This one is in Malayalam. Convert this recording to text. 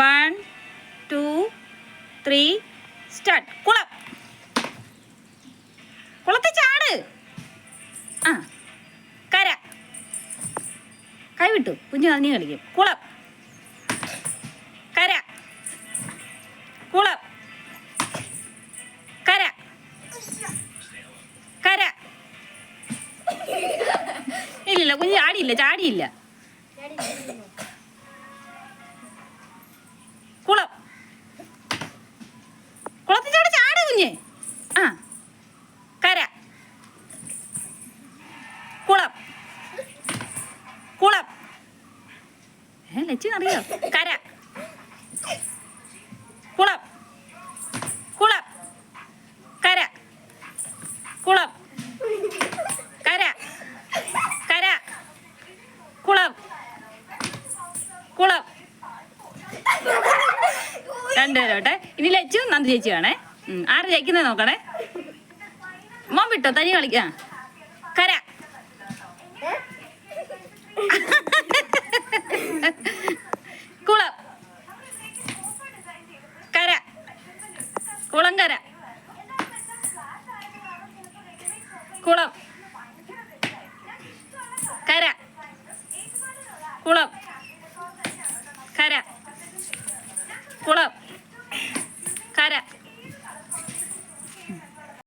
One two three start. കുളം. കുളത്തെ ചാട്. ആ കര. കൈ വിട്ടു കുഞ്ഞു നന്ദി കളിക്കും. കുളം. കര. കുളം. കര. കര. ഇല്ലില്ല കുഞ്ഞ് ചാടിയില്ല ചാടിയില്ല. കുഞ്ഞ്. ആ. കര. കുളം. കുളം. ഏ ലച്ചിനറിയോ കര. കുളം. കുളം. കര. കുളം. കര. കര. കുളം. കുളം. രണ്ടുപേരോട്ടെ. ഇനി ലച്ചു നന്ദി ചേച്ചിയാണേ. ഉം, ആര് ജയിക്കുന്നത് നോക്കണേ? മോൻ വിട്ടോ? തനി കളിക്കാം? കര. കുളം. കര. കുളം കര. കുളം. കര. കുളം. കര. കുളം.